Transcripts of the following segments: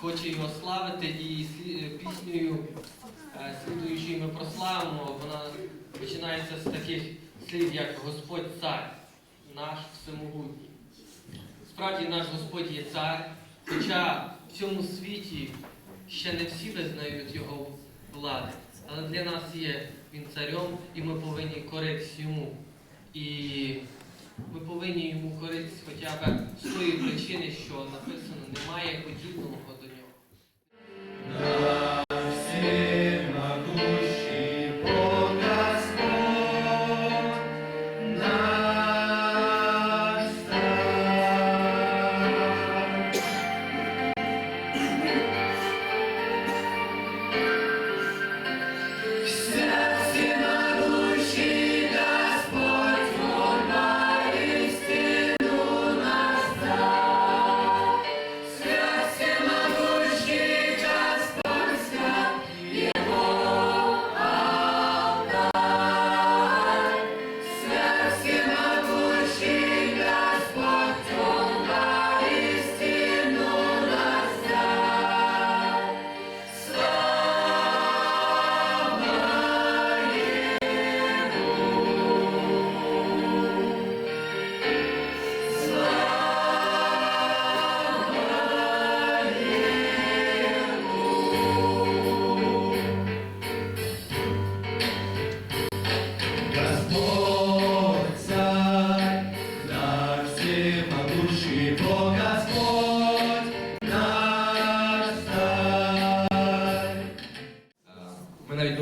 хоче його славити, і е, піснею, е, слідуючою ми прославимо, вона починається з таких слів, як Господь цар, наш всемогутній. Справді наш Господь є цар, хоча в цьому світі ще не всі визнають його влади. Але для нас є він царем, і ми повинні коритись йому. І ми повинні йому коритись хоча б з тої причини, що написано немає подібного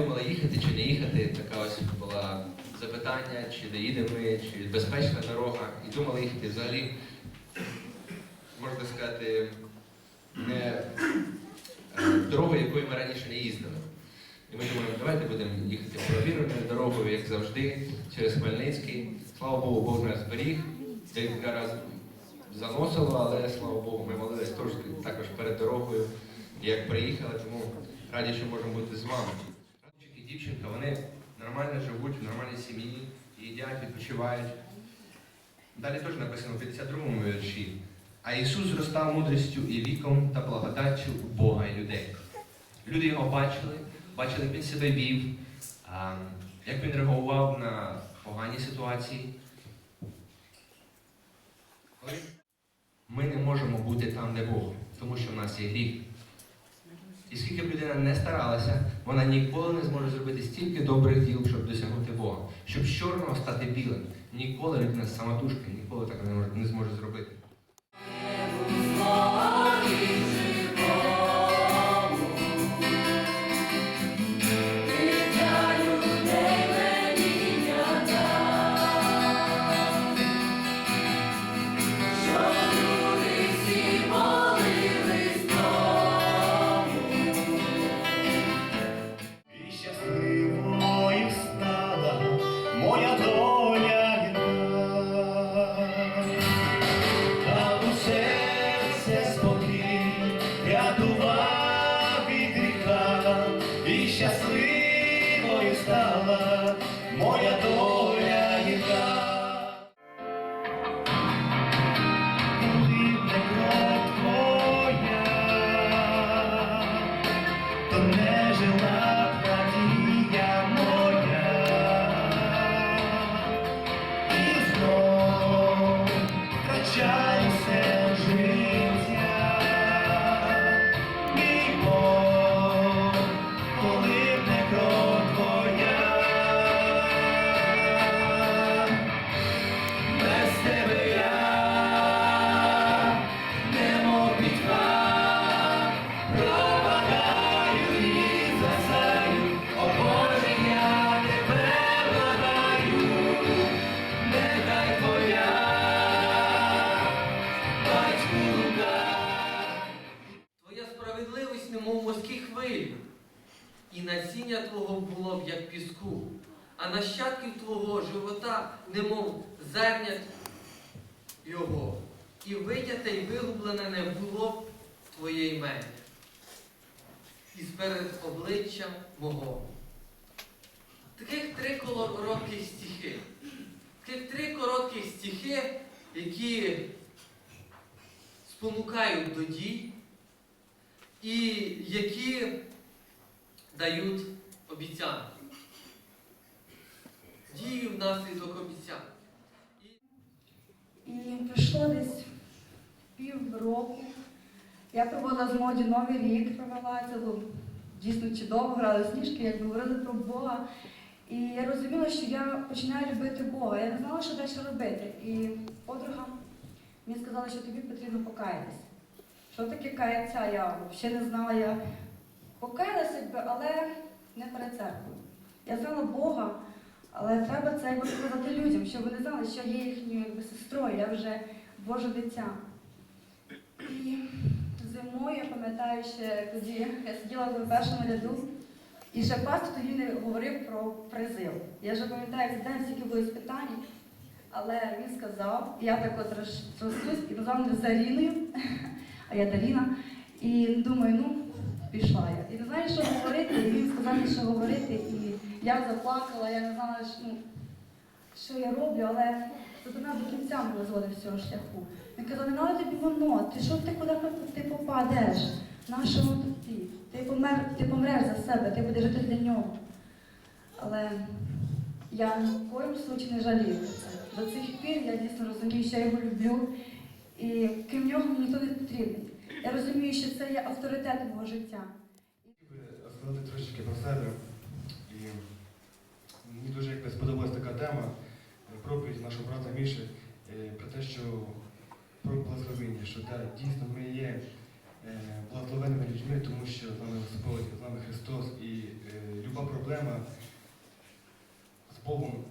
думали їхати чи не їхати. Така ось була запитання, чи доїдемо ми, чи безпечна дорога. І думали їхати взагалі, можна сказати, не е, дорогою, якою ми раніше не їздили. І ми думаємо, давайте будемо їхати провіреною дорогою, як завжди, через Хмельницький. Слава Богу, Бог нас зберіг. Декілька разів заносило, але слава Богу, ми молились також перед дорогою. Як приїхали, тому раді, що можемо бути з вами. Дівчинка, вони нормально живуть в нормальній сім'ї, їдять, відпочивають. Далі теж написано в 52-му вірші. А Ісус зростав мудрістю і віком та благодаттю у Бога і людей. Люди його бачили, бачили, як він себе вів, як він реагував на погані ситуації. Ми не можемо бути там, де Бог, тому що в нас є гріх. І скільки б людина не старалася, вона ніколи не зможе зробити стільки добрих діл, щоб досягнути Бога. Щоб з чорного стати білим. Ніколи людина самотужки ніколи так не не зможе зробити. shine. Насіння Твого було б як піску, а нащадків Твого живота, немов зерня його, і витяте й вигублене не було б Твоє ім'я. Із перед обличчя мого. Таких три коротких стихи. Таких три коротких стихи, які спонукають до дій, і які дають обіцянки. Дію внаслідок обіцянок. І пройшло десь пів року. Я провела з моді новий рік, провела це було дійсно чудово, грали сніжки, як говорили про Бога. І я розуміла, що я починаю любити Бога. Я не знала, що далі робити. І подруга мені сказала, що тобі потрібно покаятися. Що таке каяться? Я взагалі не знала. Я покаялася, але не перед церквою. Я знала Бога, але треба це якби сказати людям, щоб вони знали, що я є їхньою сестрою, я вже Боже дитя. І зимою, я пам'ятаю, ще тоді я сиділа в першому ряду, і ще пастор тоді не говорив про призив. Я вже пам'ятаю, як день скільки було питань, але він сказав, я так от роз- і назвав мене Заріною, а я Даріна. І думаю, ну, пішла я. І не знаю, що говорити, і він сказав що говорити, і я заплакала, я не знала, що, ну, що я роблю, але мене до кінця мене зводив з цього шляху. Він казав, не треба тобі воно, ти що ти куди ти попадеш? Нашому тобі? Ти помер, ти помреш за себе, ти будеш жити для нього. Але я ні в коїм случаї не жалію. До цих пір я дійсно розумію, що я його люблю, і крім нього мені ніхто не потрібен. Я розумію, що це є авторитет мого життя. Хотів розказати трошечки про себе. І мені дуже якби сподобалась така тема, е, проповідь нашого брата Міші е, про те, що про благословення, що да, дійсно ми є е, благословенними людьми, тому що з нами Господь, з нами Христос, і е, люба проблема з Богом.